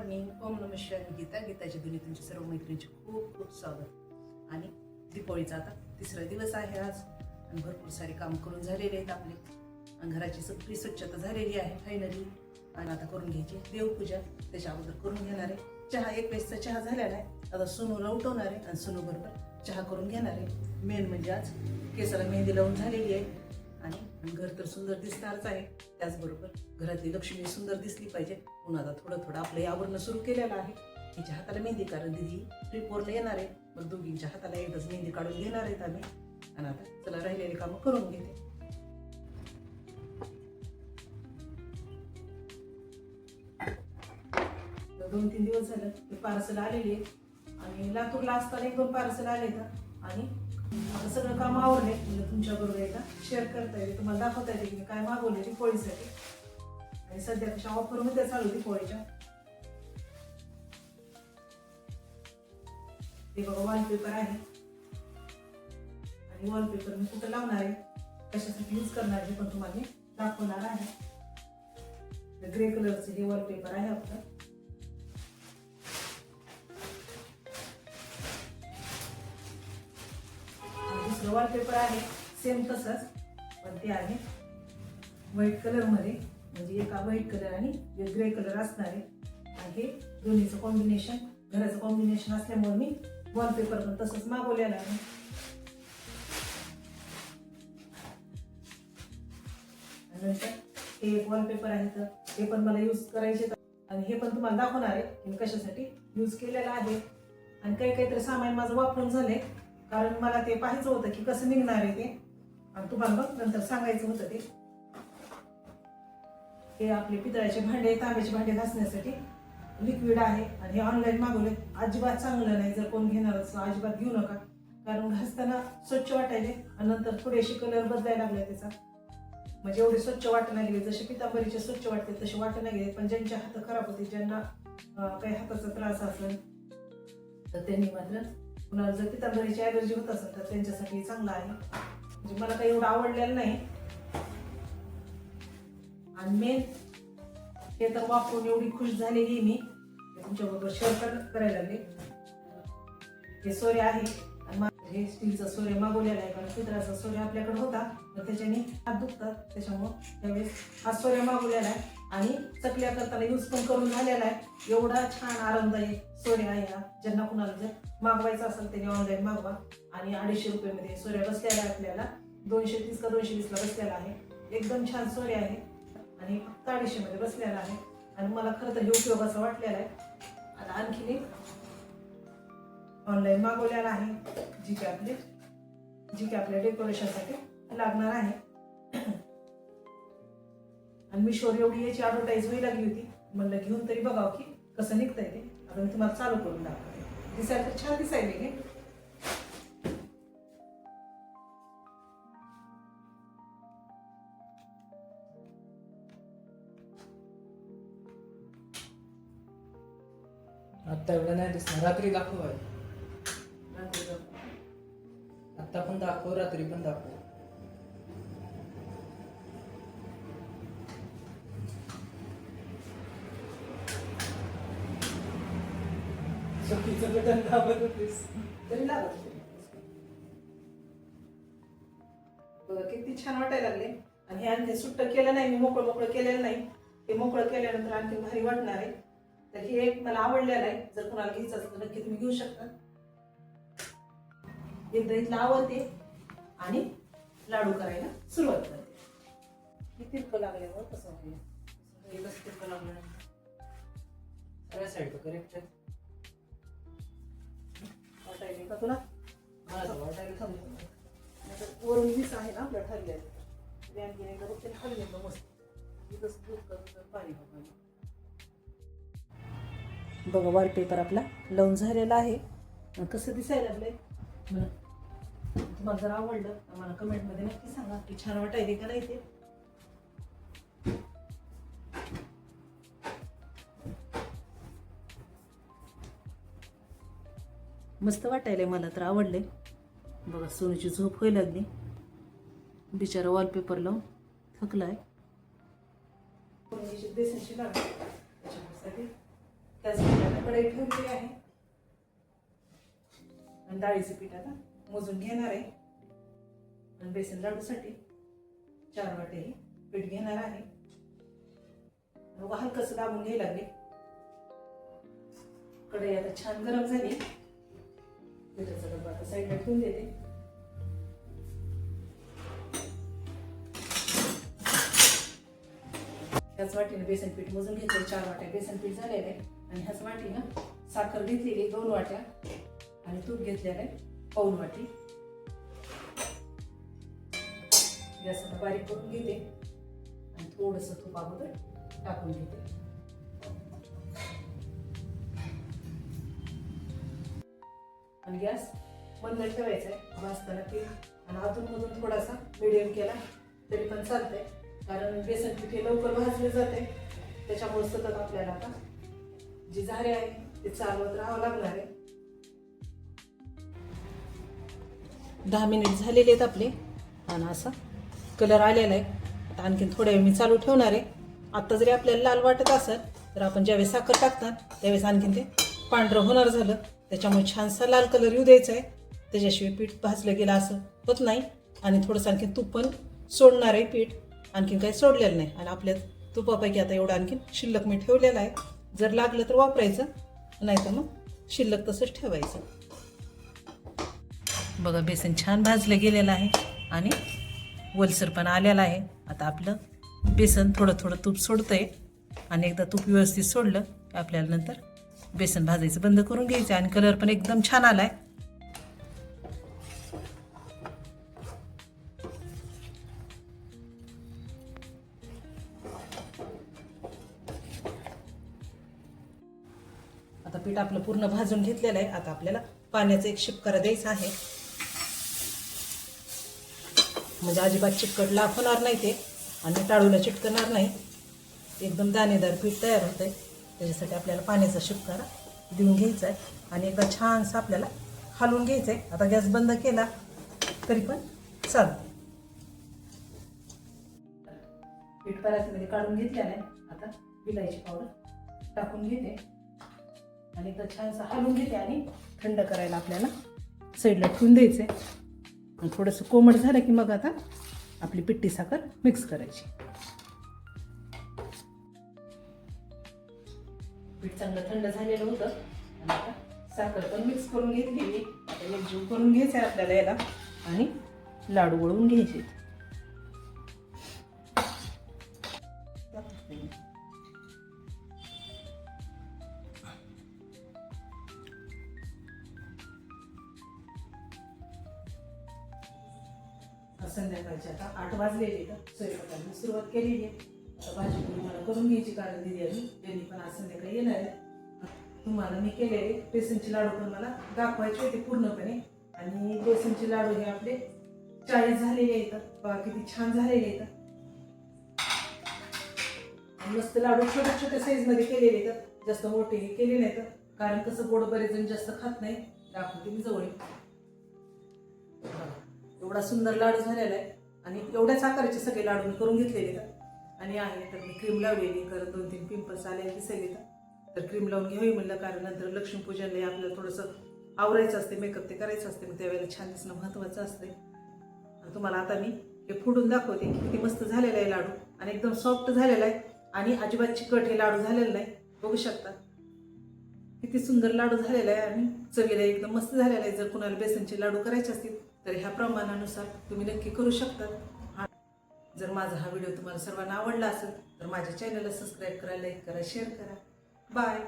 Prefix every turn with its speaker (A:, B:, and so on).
A: Morning ओम नम शिवाय मी गीता गीताच्या दुनी तुमच्या सर्व मैत्रिणींचे खूप खूप स्वागत. आणि दीपावळीचा आता तिसरा दिवस आहे आज. आणि भरपूर सारे काम करून झालेले आहेत आपले. आणि घराची सगळी स्वच्छता झालेली आहे फायनली आणि आता करून घ्यायची देवपूजा. त्याच्या अगोदर करून घेणार आहे. चहा एक वेळेसचा चहा झालेला आहे. आता सोनूला उठवणार आहे. आणि सोनू बरोबर चहा करून घेणार आहे. मेन म्हणजे आज केसाला मेहंदी लावून झालेली आहे. आणि घर तर सुंदर दिसणारच आहे. त्याचबरोबर घरातली लक्ष्मी सुंदर दिसली पाहिजे. म्हणून आता थोडं थोडं आपलं आवरणं सुरू केलेलं आहे. तिच्या हाताला मेहंदी कारण दिदी ट्रिपवरला येणार आहे मग दोघींच्या हाताला एकदाच मेहंदी काढून घेणार आहेत आम्ही. आणि आता चला राहिलेले कामं करून घेते. दोन तीन दिवस झालं ते पार्सल आलेली आहे आणि लातूरला असताना एक दोन पार्सल आले तर आणि आता सगळं काम आवडले म्हणजे तुमच्याबरोबर एकदा शेअर करता येईल. तुम्हाला दाखवता येते की मी काय मागवले पोळीसाठी. आणि सध्या कशा ऑफर चालू चालू पोळीच्या. ते बघा वॉलपेपर आहे. आणि वॉलपेपर मी कुठं लावणार आहे? कशासाठी यूज करणार आहे पण तुम्हाला दाखवणार आहे. ग्रे कलरचं हे वॉलपेपर आहे आपलं. वॉलपेपर आहे सेम तसंच पण ते आहे व्हाईट कलरमध्ये म्हणजे एका व्हाईट कलर आणि ग्रे कलर असणार आहे. आणि हे दोन्हीचं कॉम्बिनेशन घराचं कॉम्बिनेशन असल्यामुळे मी वॉलपेपर पण तसंच मागवलेलं आहे. नंतर हे एक वॉलपेपर आहे तर हे पण मला यूज करायचे आहेत. आणि हे पण तुम्हाला दाखवणार आहे मी कशासाठी यूज केलेलं आहे. आणि काही काहीतरी सामान माझं वापरून झालंय. कारण मला ते पाहायचं होतं की कसं निघणार आहे ते. आणि तुम्हाला मग नंतर सांगायचं होतं ते. हे आपले पितळाचे भांडे तांब्याचे भांडे घासण्यासाठी लिक्विड आहे आणि हे ऑनलाईन मागवले अजिबात चांगलं नाही जर कोण घेणार असलं अजिबात घेऊ नका. कारण घासताना स्वच्छ वाटायचे आणि नंतर थोडेसे कलर बदलायला लागले त्याचा. म्हणजे एवढे स्वच्छ वाटायला गेले. जसे पितांबरीचे स्वच्छ वाटते तसे वाटायला गेले. पण ज्यांचे हात खराब होते ज्यांना काही हाताचा त्रास असेल तर त्यांनी मात्र कुणाला जर पितांबरीची ॲलर्जी होत असेल तर त्यांच्यासाठी चांगलं आहे. म्हणजे मला काही एवढं आवडलेलं नाही. आणि मेन हे तर वापरून एवढी खुश झालेली मी. तुमच्याबरोबर शेअर करायला लागले. हे सोरे आहे. हे स्टीलचा सोरे मागवलेला आहे. कारण पितळाचा सोरे आपल्याकडे होता. तर त्याच्याने हात दुखतात. त्याच्यामुळं त्यावेळेस हा सोऱ्या मागवलेला आहे. आणि चकल्या करताना यूज पण करून झालेला आहे. एवढा छान आरामदायी सोरे आहे हा. ज्यांना कुणाला जर मागवायचा असेल त्यांनी ऑनलाईन मागवा. आणि अडीचशे रुपयेमध्ये सोऱ्या बसलेल्या आहे आपल्याला. दोनशे तीस का दोनशे वीसला बसलेला आहे. एकदम छान सोरे आहे. आणि फक्त अडीचशेमध्ये बसलेला आहे. आणि मला खरं तर हे असा वाटलेला आहे. आता आणखीन एक ऑनलाईन मागवलेला आहे. जी की आपले जी की आपल्या डेकोरेशनसाठी लागणार आहे. आणि मी शोर एवढी याची ॲडव्हर्टाईज होई लागली होती. म्हणलं घेऊन तरी बघावं की कसं निघतंय ते. आता मी तुम्हाला चालू करून दाखवते. दिसायला तर छान दिसायले हे.
B: आत्ता एवढं नाही दिसणार. रात्री दाखव आहे
A: रात्री जाऊ.
B: आत्ता पण दाखव रात्री पण दाखव. बटन दाबत होतीस.
A: तरी लागत होते. बघा किती छान वाटायला लागले. आणि हे आणखी सुट्ट केलं नाही मी मोकळं मोकळं केलेलं नाही. ते मोकळं केल्यानंतर आणखी भारी वाटणार आहे. तर हे एक मला आवडलेलं आहे. जर कुणाला घ्यायचं असेल तर नक्की तुम्ही घेऊ शकता. एकदा इथला आवडते. आणि लाडू करायला सुरुवात करते. हे तिरकं लागल्यावर कसं होईल? तिरकं लागल्यानंतर?
B: सगळ्या साईड करेक्ट
A: वाटायला का तुला? वरून वीस आहे ना आपल्या ठरलेलं ते आणखी एकदा बघते खाली घेतलं मस्त. इथंच दूध करून पाणी बघा वॉलपेपर आपला लावून झालेला आहे. कसं दिसायला लागलंय? तुम्हाला जर आवडलं तर मला कमेंटमध्ये नक्की सांगा. की छान वाटायले का नाही ते? मस्त वाटायलंय मला तर आवडले बघा सोनीची झोप होई लागली. बिचारा वॉलपेपर लावून थकलाय बेसनची त्याच पिठाला कढई आहे. आणि डाळीचं पीठ आता मोजून घेणार आहे. आणि बेसन लाडूसाठी चार वाटे हे पीठ घेणार आहे. बघा हलकस दाबून घ्यायला लागले. कढई आता छान गरम झाली. पिठाचा डब्बा आता साईडला ठेवून देते. ह्याच वाटीनं बेसन पीठ मोजून घेतलं चार वाट्या बेसन पीठ झालेलं आहे आणि ह्याच वाटीनं साखर घेतलेली दोन वाट्या. आणि तूप घेतलेलं आहे पाऊन वाटी. गॅस आता बारीक करून घेते. आणि थोडंसं तूप अगोदर टाकून घेते. आणि गॅस बंद ठेवायचा आहे भाजताना पीठ आणि अधूनमधून थोडासा मिडियम केला तरी पण चालतंय. कारण बेसन पीठ हे लवकर भाजले जाते त्याच्यामुळे सतत आपल्याला आता जी झारे आहे ते चालवत राहावं लागणार आहे. दहा मिनिट झालेले आहेत आपले. आणि असा कलर आलेला आहे. आता आणखीन थोड्या वेळ मी चालू ठेवणार आहे. आत्ता जरी आपल्याला लाल वाटत असेल तर आपण ज्यावेळेस साखर टाकतात त्यावेळेस आणखीन ते पांढरं होणार झालं. त्याच्यामुळे छानसा लाल कलर येऊ द्यायचा आहे. त्याच्याशिवाय पीठ भाजलं गेलं असं होत नाही. आणि थोडंसं आणखीन तूप पण सोडणार आहे पीठ. आणखीन काही सोडलेलं नाही. आणि आपल्या तुपापैकी आता एवढं आणखीन शिल्लक मी ठेवलेलं आहे. जर लागलं तर वापरायचं. नाही तर मग शिल्लक तसंच ठेवायचं. बघा बेसन छान भाजलं गेलेलं आहे. आणि वलसर पण आलेला आहे. आता आपलं बेसन थोडं थोडं तूप सोडतंय. आणि एकदा तूप व्यवस्थित सोडलं की आपल्याला नंतर बेसन भाजायचं बंद करून घ्यायचं आणि कलर पण एकदम छान आलाय. आता पीठ आपलं पूर्ण भाजून घेतलेलं आहे. आता आपल्याला पाण्याचा एक शिपकारा द्यायचा आहे. म्हणजे अजिबात चिकट लाफणार नाही ते आणि टाळूला चिटकणार नाही. एकदम दाणेदार पीठ तयार होतं आहे त्याच्यासाठी आपल्याला पाण्याचा शिपकारा देऊन घ्यायचा आहे आणि एकदा छानसं आपल्याला हलवून घ्यायचं आहे आता गॅस बंद केला तरी पण चालतं पीठ परातीमध्ये काढून घेतल्याने आता विलायची पावडर टाकून घेते. आणि एकदा छानसं हलवून घेते आणि थंड करायला आपल्याला साईडला ठेवून द्यायचं आणि थोडंसं कोमट झालं की मग आता आपली पिट्टी साखर मिक्स करायची. पीठ चांगलं थंड झालेलं होतं. आणि आता साखर पण मिक्स करून घेतली आता एकजीव करून घ्यायचं आहे आपल्याला याला. आणि लाडू वळवून घ्यायचे. संध्याकाळची आता आठ वाजलेली तर स्वयंपाकाला सुरुवात केलेली आहे. आता भाजी करून घ्यायची कारण दिदी अजून. त्यांनी पण आज संध्याकाळी येणार आहे. तुम्हाला मी केलेले बेसनचे लाडू पण मला दाखवायचे होते पूर्णपणे. आणि बेसनचे लाडू हे आपले चाळीस झालेले येतात बा किती छान झालेले येतात मस्त लाडू छोट्या छोट्या साईजमध्ये केलेले येतात जास्त मोठे हे केले नाहीत. कारण कसं गोड बरेच जण जास्त खात नाही. दाखवते मी जवळ. एवढा सुंदर लाडू झालेला आहे. आणि एवढ्याच आकाराचे सगळे लाडू मी करून घेतलेले आहेत. आणि आहे तर मी क्रीम लावलेली कारण दोन तीन पिंपल्स आले दिसेल तर. तर क्रीम लावून घ्यावी म्हणलं कारण नंतर लक्ष्मीपूजनला आपल्याला थोडंसं आवरायचं असते मेकअप ते करायचं असते मग त्यावेळेला छान दिसणं महत्त्वाचं असते. आणि तुम्हाला आता मी हे फोडून दाखवते की किती मस्त झालेलं आहे लाडू. आणि एकदम सॉफ्ट झालेला आहे. आणि अजिबात चिकट हे लाडू झालेलं नाही. बघू शकता. किती सुंदर लाडू झालेला आहे आणि चवीला एकदम मस्त झालेला आहे. जर कुणाला बेसनचे लाडू करायचे असतील तर ह्या प्रमाणानुसार तुम्ही नक्की करू शकता. जर माझा हा व्हिडिओ तुम्हाला सर्वांना आवडला असेल तर माझ्या चॅनलला सबस्क्राईब करा लाईक करा शेअर करा. बाय